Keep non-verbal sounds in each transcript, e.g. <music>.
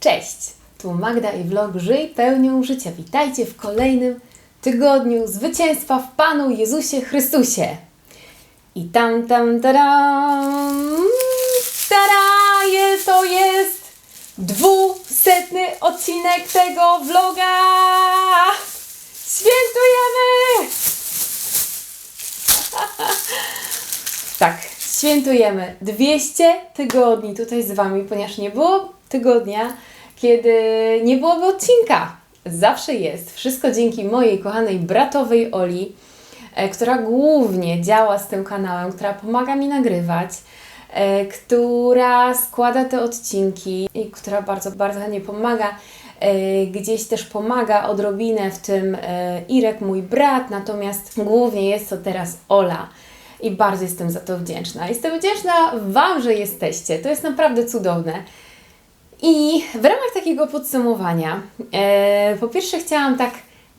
Cześć! Tu Magda i vlog Żyj pełnią życia. Witajcie w kolejnym tygodniu zwycięstwa w Panu Jezusie Chrystusie. I tam, tam, taram, tara, to jest dwusetny odcinek tego vloga. Świętujemy! <laughs> Tak, świętujemy 200 tygodni tutaj z Wami, ponieważ nie było tygodnia, kiedy nie byłoby odcinka. Zawsze jest. Wszystko dzięki mojej kochanej bratowej Oli, e, która głównie działa z tym kanałem, która pomaga mi nagrywać, e, która składa te odcinki i która bardzo, bardzo chętnie pomaga. E, Gdzieś też pomaga odrobinę w tym Irek, mój brat, natomiast głównie jest to teraz Ola i bardzo jestem za to wdzięczna. Jestem wdzięczna Wam, że jesteście. To jest naprawdę cudowne. I w ramach takiego podsumowania, e, po pierwsze chciałam tak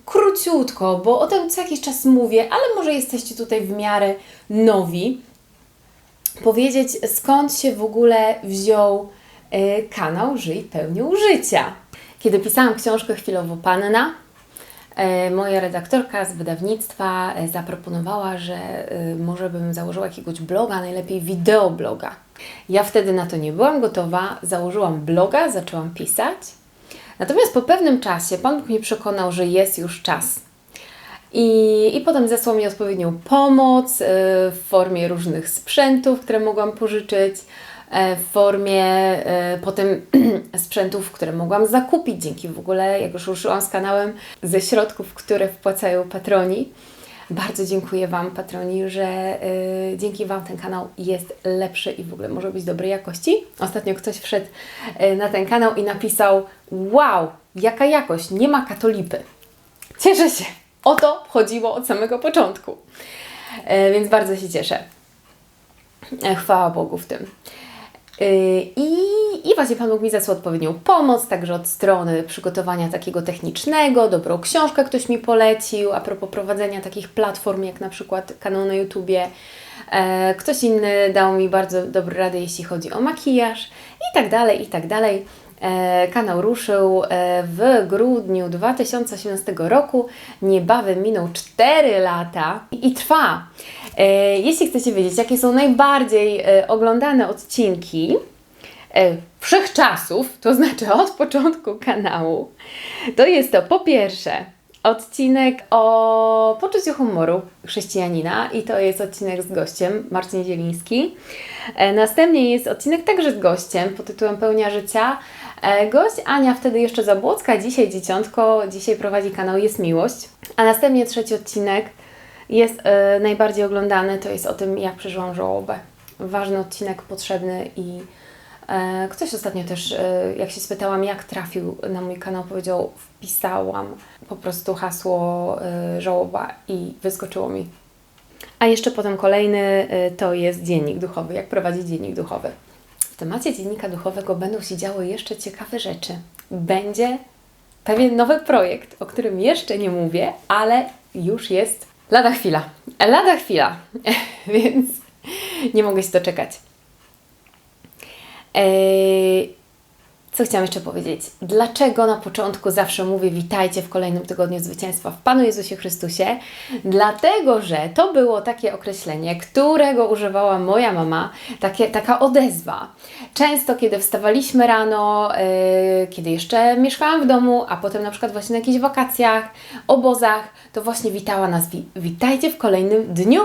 króciutko, bo o tym co jakiś czas mówię, ale może jesteście tutaj w miarę nowi, powiedzieć skąd się w ogóle wziął e, kanał Żyj pełnią życia. Kiedy pisałam książkę Chwilowo Panna, Moja redaktorka z wydawnictwa e, zaproponowała, że e, może bym założyła jakiegoś bloga, najlepiej wideobloga. Ja wtedy na to nie byłam gotowa, założyłam bloga, zaczęłam pisać. Natomiast po pewnym czasie Pan Bóg mnie przekonał, że jest już czas. I, I potem zesłał mi odpowiednią pomoc e, w formie różnych sprzętów, które mogłam pożyczyć, e, w formie e, potem <clears throat> sprzętów, które mogłam zakupić dzięki w ogóle, jak już ruszyłam z kanałem, ze środków, które wpłacają patroni. Bardzo dziękuję Wam, patroni, że e, dzięki Wam ten kanał jest lepszy i w ogóle może być dobrej jakości. Ostatnio ktoś wszedł e, na ten kanał i napisał: Wow, jaka jakość, nie ma katolipy. Cieszę się. O to chodziło od samego początku. E, więc bardzo się cieszę. E, chwała Bogu w tym. E, I, I właśnie Pan mi zasłał odpowiednią pomoc, także od strony przygotowania takiego technicznego, dobrą książkę ktoś mi polecił, a propos prowadzenia takich platform, jak na przykład kanał na YouTubie. E, ktoś inny dał mi bardzo dobre rady, jeśli chodzi o makijaż i tak dalej, i tak dalej. E, Kanał ruszył e, w grudniu 2018 roku. Niebawem miną 4 lata i trwa. E, Jeśli chcecie wiedzieć, jakie są najbardziej e, oglądane odcinki e, wszechczasów, to znaczy od początku kanału, to jest to po pierwsze odcinek o poczuciu humoru chrześcijanina i to jest odcinek z gościem Marcin Zieliński. Następnie jest odcinek także z gościem pod tytułem Pełnia Życia. Gość Ania, wtedy jeszcze Zabłocka, dzisiaj dzieciątko, dzisiaj prowadzi kanał Jest Miłość. A następnie trzeci odcinek jest e, najbardziej oglądany, to jest o tym, jak przeżyłam żałobę. Ważny odcinek, potrzebny i e, ktoś ostatnio też, e, jak się spytałam, jak trafił na mój kanał, powiedział, wpisałam po prostu hasło e, żałoba i wyskoczyło mi. A jeszcze potem kolejny e, to jest dziennik duchowy, jak prowadzić dziennik duchowy. W temacie dziennika duchowego będą się działy jeszcze ciekawe rzeczy. Będzie pewien nowy projekt, o którym jeszcze nie mówię, ale już jest lada chwila. Lada chwila, <laughs> więc nie mogę się doczekać. Eee, co chciałam jeszcze powiedzieć? Dlaczego na początku zawsze mówię witajcie w kolejnym tygodniu zwycięstwa w Panu Jezusie Chrystusie? Dlatego, że to było takie określenie, którego używała moja mama, takie, taka odezwa. Często, kiedy wstawaliśmy rano, yy, kiedy jeszcze mieszkałam w domu, a potem na przykład właśnie na jakichś wakacjach, obozach, to właśnie witała nas, wi- witajcie w kolejnym dniu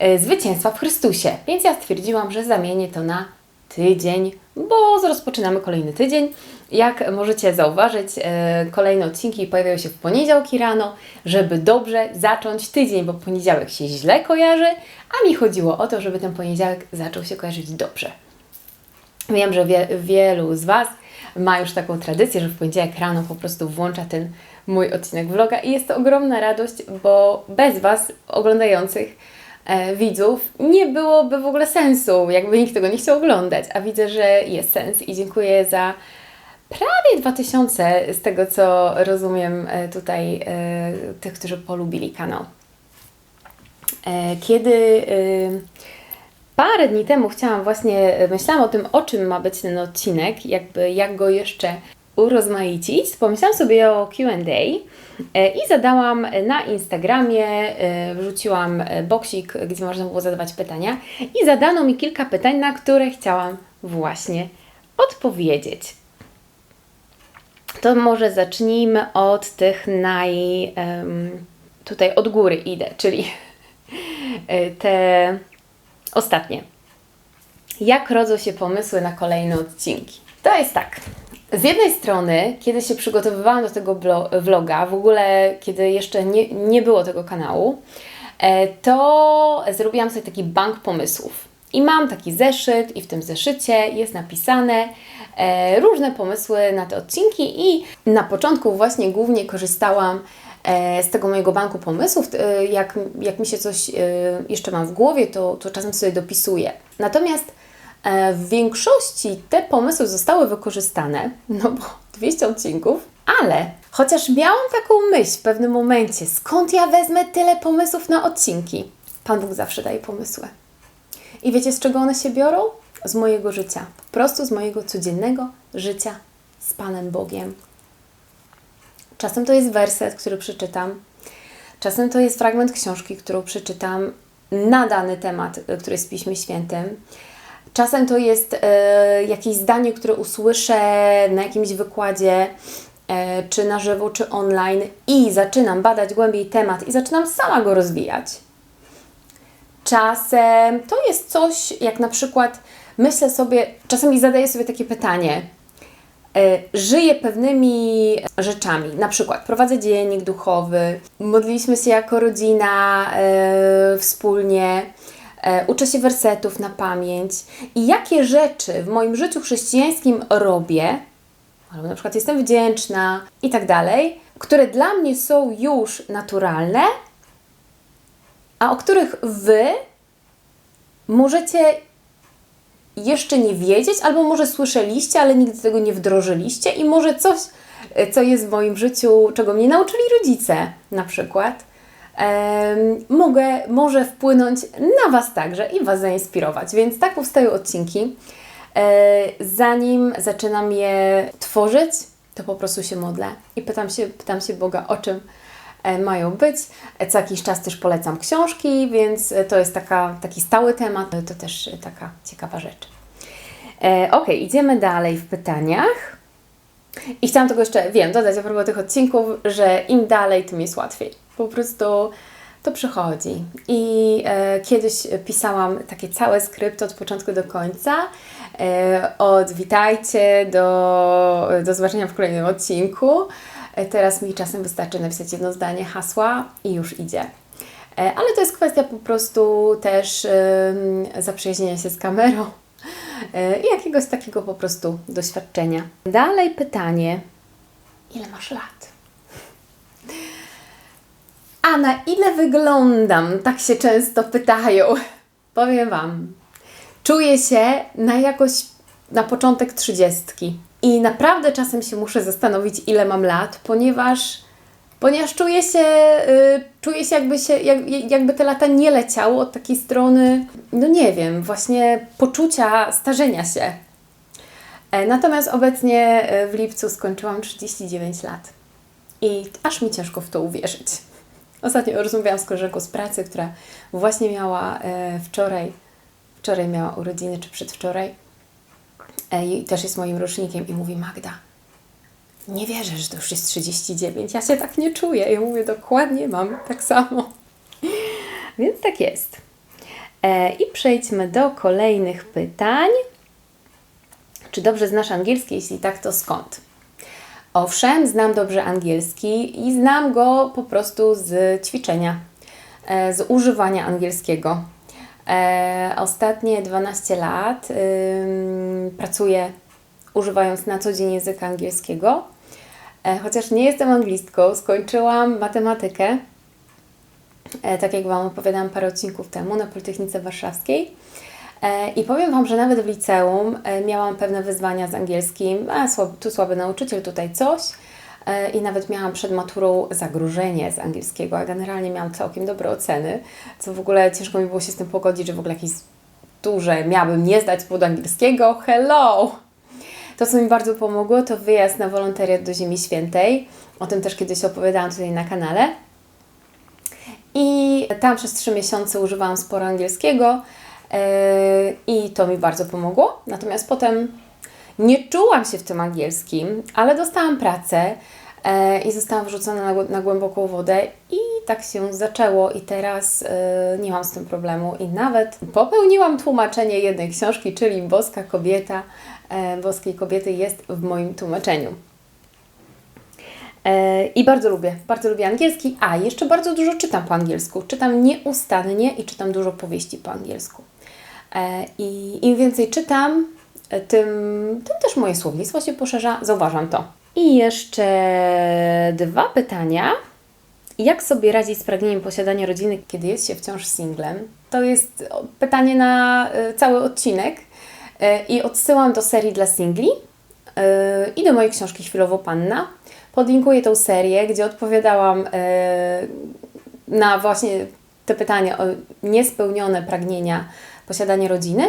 yy, zwycięstwa w Chrystusie. Więc ja stwierdziłam, że zamienię to na tydzień, bo rozpoczynamy kolejny tydzień. Jak możecie zauważyć, e, kolejne odcinki pojawiają się w poniedziałki rano, żeby dobrze zacząć tydzień, bo poniedziałek się źle kojarzy, a mi chodziło o to, żeby ten poniedziałek zaczął się kojarzyć dobrze. Wiem, że wie, wielu z Was ma już taką tradycję, że w poniedziałek rano po prostu włącza ten mój odcinek vloga i jest to ogromna radość, bo bez Was oglądających widzów nie byłoby w ogóle sensu, jakby nikt tego nie chciał oglądać, a widzę, że jest sens i dziękuję za prawie 2000 z tego, co rozumiem e, tutaj e, tych, którzy polubili kanał. E, Kiedy e, parę dni temu chciałam właśnie, myślałam o tym, o czym ma być ten odcinek, jakby jak go jeszcze urozmaicić, pomyślałam sobie o QA i zadałam na Instagramie, e, wrzuciłam e, boksik, gdzie można było zadawać pytania i zadano mi kilka pytań, na które chciałam właśnie odpowiedzieć. To może zacznijmy od tych naj. tutaj od góry idę, czyli e, te ostatnie. Jak rodzą się pomysły na kolejne odcinki? To jest tak. Z jednej strony, kiedy się przygotowywałam do tego vloga, w ogóle kiedy jeszcze nie, nie było tego kanału, e, to zrobiłam sobie taki bank pomysłów. I mam taki zeszyt, i w tym zeszycie jest napisane e, różne pomysły na te odcinki. I na początku właśnie głównie korzystałam e, z tego mojego banku pomysłów. Jak, jak mi się coś jeszcze mam w głowie, to, to czasem sobie dopisuję. Natomiast w większości te pomysły zostały wykorzystane, no bo 200 odcinków, ale chociaż miałam taką myśl w pewnym momencie, skąd ja wezmę tyle pomysłów na odcinki? Pan Bóg zawsze daje pomysły. I wiecie, z czego one się biorą? Z mojego życia. Po prostu z mojego codziennego życia z Panem Bogiem. Czasem to jest werset, który przeczytam. Czasem to jest fragment książki, którą przeczytam na dany temat, y, który jest w Piśmie Świętym. Czasem to jest e, jakieś zdanie, które usłyszę na jakimś wykładzie, e, czy na żywo, czy online, i zaczynam badać głębiej temat i zaczynam sama go rozwijać. Czasem to jest coś, jak na przykład myślę sobie, czasami zadaję sobie takie pytanie. E, Żyję pewnymi rzeczami, na przykład prowadzę dziennik duchowy, modliliśmy się jako rodzina wspólnie, uczę się wersetów na pamięć. I jakie rzeczy w moim życiu chrześcijańskim robię, albo na przykład jestem wdzięczna i tak dalej, które dla mnie są już naturalne, a o których Wy możecie jeszcze nie wiedzieć, albo może słyszeliście, ale nigdy tego nie wdrożyliście i może coś, e, co jest w moim życiu, czego mnie nauczyli rodzice na przykład, mogę, może wpłynąć na Was także i Was zainspirować. Więc tak powstają odcinki. E, zanim zaczynam je tworzyć, to po prostu się modlę i pytam się, pytam się Boga, o czym e, mają być. E, Co jakiś czas też polecam książki, więc to jest taka, taki stały temat. To też taka ciekawa rzecz. Ok, idziemy dalej w pytaniach. I chciałam tego jeszcze, wiem, dodać a propos tych odcinków, że im dalej, tym jest łatwiej. Po prostu to przychodzi. I e, kiedyś pisałam takie całe skrypty od początku do końca. E, od witajcie do, do zobaczenia w kolejnym odcinku. E, teraz mi czasem wystarczy napisać jedno zdanie hasła i już idzie. E, ale to jest kwestia po prostu też em, zaprzyjaźnienia się z kamerą e, i jakiegoś takiego po prostu doświadczenia. Dalej pytanie. Ile masz lat? A na ile wyglądam? Tak się często pytają. Powiem Wam, czuję się na jakoś na początek trzydziestki. I naprawdę czasem się muszę zastanowić, ile mam lat, ponieważ, ponieważ czuję się, y, czuję się, jakby się jak, jakby te lata nie leciało od takiej strony, no nie wiem, właśnie poczucia starzenia się. E, Natomiast obecnie e, w lipcu skończyłam 39 lat. I aż mi ciężko w to uwierzyć. Ostatnio rozmawiałam z koleżanką z pracy, która właśnie miała e, wczoraj, wczoraj miała urodziny, czy przedwczoraj. E, I też jest moim rocznikiem i mówi Magda, nie wierzę, że to już jest 39. Ja się tak nie czuję. Ja mówię, dokładnie mam tak samo. <laughs> Więc tak jest. E, I przejdźmy do kolejnych pytań. Czy dobrze znasz angielski? Jeśli tak, to skąd? Owszem, znam dobrze angielski i znam go po prostu z ćwiczenia, e, z używania angielskiego. E, Ostatnie 12 lat pracuję używając na co dzień języka angielskiego. E, Chociaż nie jestem anglistką, skończyłam matematykę, tak jak Wam opowiadałam parę odcinków temu, na Politechnice Warszawskiej. E, I powiem Wam, że nawet w liceum e, miałam pewne wyzwania z angielskim. A, tu słaby nauczyciel, tutaj coś. E, I nawet miałam przed maturą zagrożenie z angielskiego, a generalnie miałam całkiem dobre oceny, co w ogóle ciężko mi było się z tym pogodzić, że w ogóle jakieś duże miałabym nie zdać pod angielskiego. Hello! To, co mi bardzo pomogło, to wyjazd na wolontariat do Ziemi Świętej. O tym też kiedyś opowiadałam tutaj na kanale. I tam przez trzy miesiące używałam sporo angielskiego i to mi bardzo pomogło. Natomiast potem nie czułam się w tym angielskim, ale dostałam pracę yy, i zostałam wrzucona na, głę- na głęboką wodę i tak się zaczęło i teraz yy, nie mam z tym problemu i nawet popełniłam tłumaczenie jednej książki, czyli Boska Kobieta, yy, Boskiej Kobiety jest w moim tłumaczeniu. I bardzo lubię, bardzo lubię angielski, a jeszcze bardzo dużo czytam po angielsku. Czytam nieustannie i czytam dużo powieści po angielsku. E, I im więcej czytam, e, tym, tym też moje słownictwo się poszerza, zauważam to. I jeszcze dwa pytania. Jak sobie radzić z pragnieniem posiadania rodziny, kiedy jest się wciąż singlem? To jest pytanie na e, cały odcinek i odsyłam do serii dla singli i do mojej książki Chwilowo Panna. Podlinkuję tą serię, gdzie odpowiadałam na właśnie te pytania o niespełnione pragnienia posiadania rodziny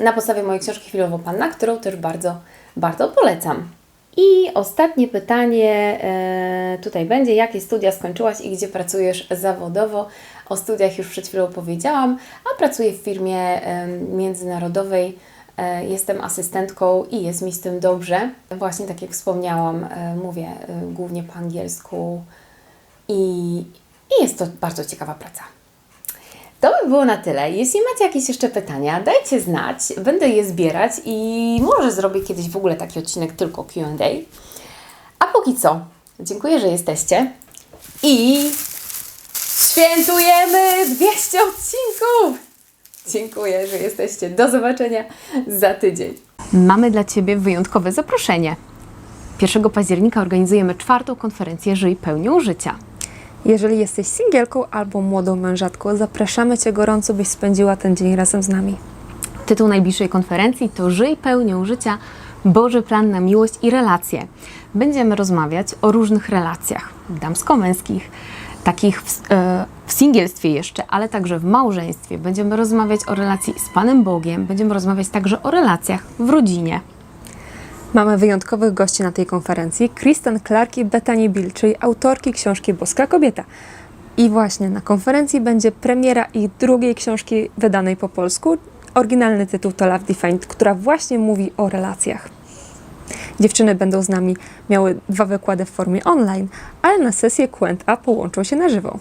na podstawie mojej książki Chwilowo Panna, którą też bardzo, bardzo polecam. I ostatnie pytanie e, tutaj będzie, jakie studia skończyłaś i gdzie pracujesz zawodowo? O studiach już przed chwilą powiedziałam, a pracuję w firmie em, międzynarodowej. E, Jestem asystentką i jest mi z tym dobrze. Właśnie tak jak wspomniałam, e, mówię e, głównie po angielsku i, i jest to bardzo ciekawa praca. To by było na tyle. Jeśli macie jakieś jeszcze pytania, dajcie znać. Będę je zbierać i może zrobię kiedyś w ogóle taki odcinek tylko QA. A póki co, dziękuję, że jesteście i świętujemy 200 odcinków! Dziękuję, że jesteście. Do zobaczenia za tydzień. Mamy dla Ciebie wyjątkowe zaproszenie. 1 października organizujemy czwartą konferencję Żyj pełnią życia. Jeżeli jesteś singielką albo młodą mężatką, zapraszamy Cię gorąco, byś spędziła ten dzień razem z nami. Tytuł najbliższej konferencji to Żyj pełnią życia Boży plan na miłość i relacje. Będziemy rozmawiać o różnych relacjach damsko-męskich, takich w, e, w singielstwie jeszcze, ale także w małżeństwie. Będziemy rozmawiać o relacji z Panem Bogiem, będziemy rozmawiać także o relacjach w rodzinie. Mamy wyjątkowych gości na tej konferencji, Kristen Clark i Bethany Bill, czyli autorki książki Boska Kobieta. I właśnie na konferencji będzie premiera ich drugiej książki wydanej po polsku. Oryginalny tytuł to Love Defined, która właśnie mówi o relacjach. Dziewczyny będą z nami miały dwa wykłady w formie online, ale na sesję Q&A połączą się na żywo.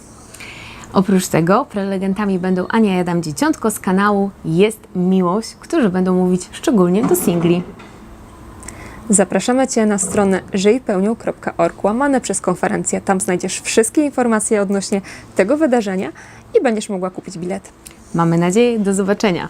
Oprócz tego prelegentami będą Ania i Adam Dzieciątko z kanału Jest Miłość, którzy będą mówić szczególnie do singli. Zapraszamy Cię na stronę żyjpełnią.org łamane przez konferencję. Tam znajdziesz wszystkie informacje odnośnie tego wydarzenia i będziesz mogła kupić bilet. Mamy nadzieję, do zobaczenia.